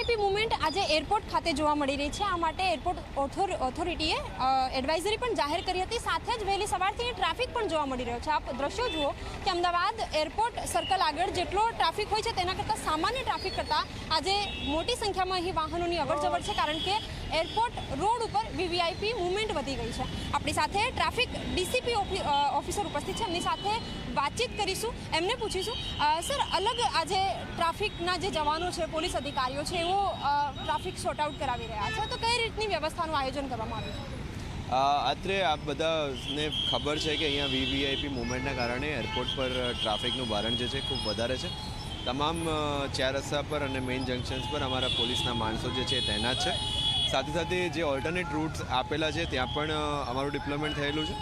VVIP movement આજે airport ખાતે જોવા મળી રહી છે. આ માટે એરપોર્ટ ઓથોર, ઓથોરિટીએ એડવાઇઝરી પણ જાહેર કરી હતી. સાથે જ વહેલી સવારથી ટ્રાફિક પણ જોવા મળી રહ્યો છે. આપ દ્રશ્યો જુઓ કે અમદાવાદ એરપોર્ટ સર્કલ આગળ જેટલો ટ્રાફિક હોય છે, તેના કરતાં સામાન્ય ટ્રાફિક કરતાં આજે મોટી સંખ્યામાં અહીં વાહનોની અવરજવર છે. કારણ કે એરપોર્ટ રોડ ઉપર વીવીઆઈપી મુવમેન્ટ વધી ગઈ છે. આપણી સાથે ટ્રાફિક ડીસીપી ઓફિસર ઉપસ્થિત છે. એમની સાથે વાતચીત કરીશું, એમને પૂછીશું. સર, અલગ આજે ટ્રાફિકના જે જવાનો છે, પોલીસ અધિકારીઓ છે એવો ટ્રાફિક શોર્ટ આઉટ કરાવી રહ્યા છે. તો કઈ રીતની વ્યવસ્થાનું આયોજન કરવામાં આવ્યું છે? અત્રે આ બધાને ખબર છે કે અહીંયા વીવીઆઈપી મુવમેન્ટના કારણે એરપોર્ટ પર ટ્રાફિકનું ભારણ જે છે, ખૂબ વધારે છે. તમામ ચાર રસ્તા પર અને મેઇન જંકશન્સ પર અમારા પોલીસના માણસો જે છે તૈનાત છે. સાથે સાથે જે ઓલ્ટરનેટ રૂટ્સ આપેલા છે, ત્યાં પણ અમારું ડિપ્લોયમેન્ટ થયેલું છે.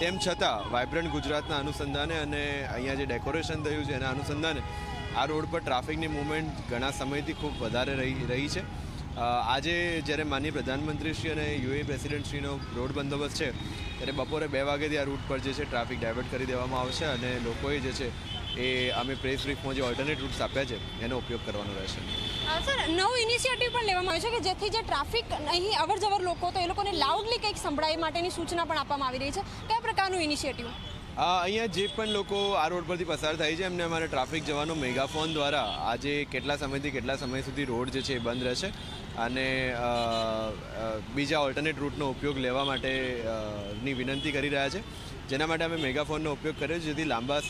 તેમ છતાં વાઇબ્રન્ટ ગુજરાતના અનુસંધાને અને અહીંયા જે ડેકોરેશન થયું છે, એના અનુસંધાને, આ રોડ પર ટ્રાફિકની મુવમેન્ટ ઘણા સમયથી ખૂબ વધારે રહી રહી છે. આજે જ્યારે માનીય પ્રધાનમંત્રીશ્રી અને યુએ પ્રેસિડેન્ટશ્રીનો રોડ બંદોબસ્ત છે, ત્યારે બપોરે બે વાગ્યાથી આ રૂટ પર જે છે ટ્રાફિક ડાયવર્ટ કરી દેવામાં આવશે અને લોકોએ જે છે એ અમે પ્રેસ બ્રીફમાં જે ઓલ્ટરનેટ રૂટ્સ આપ્યા છે, એનો ઉપયોગ કરવાનો રહેશે. સર, નવું ઇનિશિયેટિવ પણ લેવામાં આવ્યું છે કે જેથી જે ટ્રાફિક અહીં અવર જવર લોકો, તો એ લોકોને લાઉડલી કંઈક સંભળાય માટેની સૂચના પણ આપવામાં આવી રહી છે. કયા પ્રકારનું ઇનિશિયેટિવ અહીંયા જે પણ લોકો આ રોડ પરથી પસાર થાય છે, એમને અમારે ટ્રાફિક જવાનો મેગાફોન દ્વારા આજે કેટલા સમયથી કેટલા સમય સુધી રોડ જે છે એ બંધ રહેશે અને બીજા ઓલ્ટરનેટ રૂટનો ઉપયોગ લેવા માટે ની વિનંતી કરી રહ્યા છે. જેના માટે અમે મેગાફોનનો ઉપયોગ કર્યો જેથી લાંબા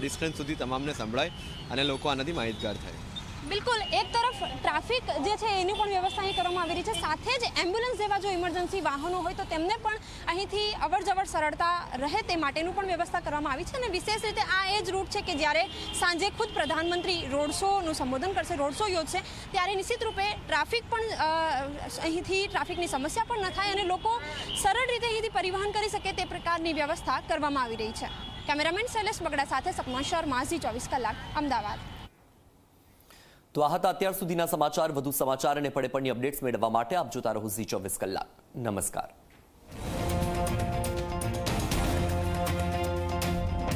ડિસ્ટન્સ સુધી તમામને સંભળાય અને લોકો આનાથી માહિતગાર થાય. બિલકુલ, એક તરફ ટ્રાફિક જે છે એની પણ વ્યવસ્થા અહીં કરવામાં આવી રહી છે. સાથે જ એમ્બ્યુલન્સ જેવા જો ઇમરજન્સી વાહનો હોય તો તેમને પણ અહીંથી અવર જવર સરળતા રહે તે માટેનું પણ વ્યવસ્થા કરવામાં આવી છે અને વિશેષ રીતે આ એ જ રૂટ છે કે જ્યારે સાંજે ખુદ પ્રધાનમંત્રી રોડ શોનું સંબોધન કરશે, રોડ શો યોજશે, ત્યારે નિશ્ચિત રૂપે ટ્રાફિક પણ અહીંથી ટ્રાફિકની સમસ્યા પણ ન થાય અને લોકો સરળ રીતે અહીંથી પરિવહન કરી શકે તે પ્રકારની વ્યવસ્થા કરવામાં આવી રહી છે. કેમેરામેન શૈલેષ બગડા સાથે સપના શર્મા, ઝી ચોવીસ કલાક, અમદાવાદ. તો આ હતા અત્યાર સુધીના સમાચાર. વધુ સમાચાર અને પડે પડની અપડેટ્સ મેળવવા માટે આપ જોતા રહો ઝી ચોવીસ કલાક. નમસ્કાર.